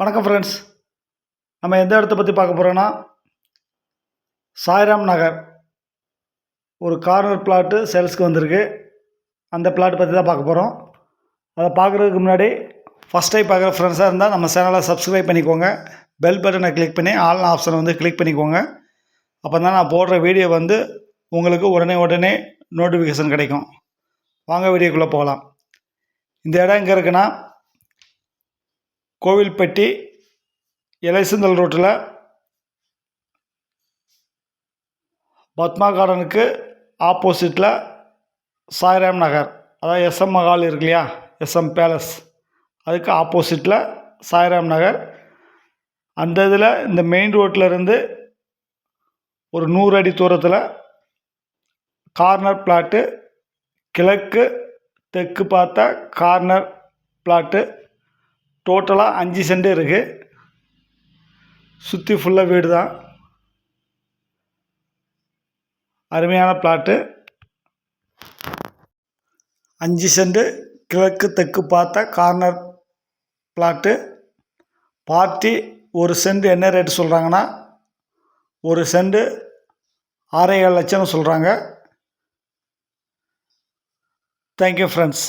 வணக்கம் ஃப்ரெண்ட்ஸ் நம்ம எந்த இடத்த பற்றி பார்க்க போகிறோன்னா சாய்ராம் நகர். ஒரு கார்னர் பிளாட்டு சேல்ஸ்க்கு வந்திருக்கு. அந்த பிளாட் பற்றி தான் பார்க்க போகிறோம் அதை பார்க்குறதுக்கு முன்னாடி ஃபஸ்ட் டைம் பார்க்குற ஃப்ரெண்ட்ஸாக இருந்தால் நம்ம சேனலை சப்ஸ்கிரைப் பண்ணிக்கோங்க. பெல் பட்டனை கிளிக் பண்ணி ஆல் ஆப்ஷனை வந்து கிளிக் பண்ணிக்கோங்க. அப்போ தான் நான் போடுற வீடியோ வந்து உங்களுக்கு உடனே உடனே நோட்டிஃபிகேஷன் கிடைக்கும். வாங்க வீடியோக்குள்ளே போகலாம். இந்த இடம் எங்கே இருக்குன்னா கோவில்பட்டி எலைசந்தல் ரோட்டில் பத்மா கார்டனுக்கு ஆப்போசிட்டில் சாய்ராம் நகர். அதாவது எஸ்எம் மஹால் இருக்கு இல்லையா? S M palace. அதுக்கு ஆப்போசிட்டில் சாய்ராம் நகர். அந்த இதில் இந்த மெயின் ரோட்டில் இருந்து ஒரு நூறு அடி தூரத்தில் கார்னர் பிளாட்டு கிழக்கு தெற்கு பார்த்த கார்னர் பிளாட்டு டோட்டலாக அஞ்சு செண்டு இருக்குது சுற்றி ஃபுல்லாக வீடு தான் அருமையான பிளாட்டு அஞ்சு செண்டு கிழக்கு தெற்கு பார்த்த கார்னர் பிளாட்டு பார்ட்டி ஒரு செண்டு என்ன ரேட்டு சொல்கிறாங்கன்னா ஒரு செண்டு ஆறே ஏழு லட்சம்னு சொல்கிறாங்க தேங்க்யூ ஃப்ரெண்ட்ஸ்